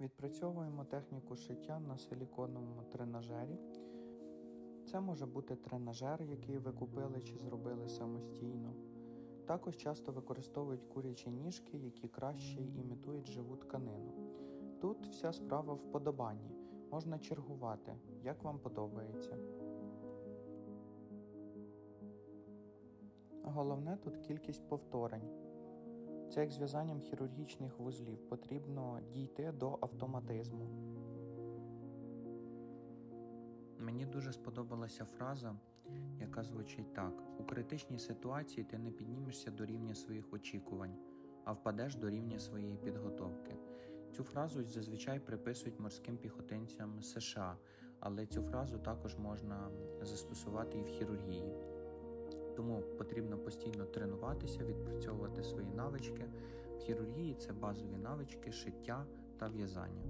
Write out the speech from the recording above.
Відпрацьовуємо техніку шиття на силіконовому тренажері. Це може бути тренажер, який ви купили чи зробили самостійно. Також часто використовують курячі ніжки, які краще імітують живу тканину. Тут вся справа в вподобанні. Можна чергувати, як вам подобається. Головне тут кількість повторень. Це як з в'язанням хірургічних вузлів. Потрібно дійти до автоматизму. Мені дуже сподобалася фраза, яка звучить так: у критичній ситуації ти не піднімешся до рівня своїх очікувань, а впадеш до рівня своєї підготовки. Цю фразу зазвичай приписують морським піхотинцям США, але цю фразу також можна застосувати і в хірургії. Тому потрібно постійно тренуватися, відпрацьовувати свої навички. В хірургії це базові навички шиття та в'язання.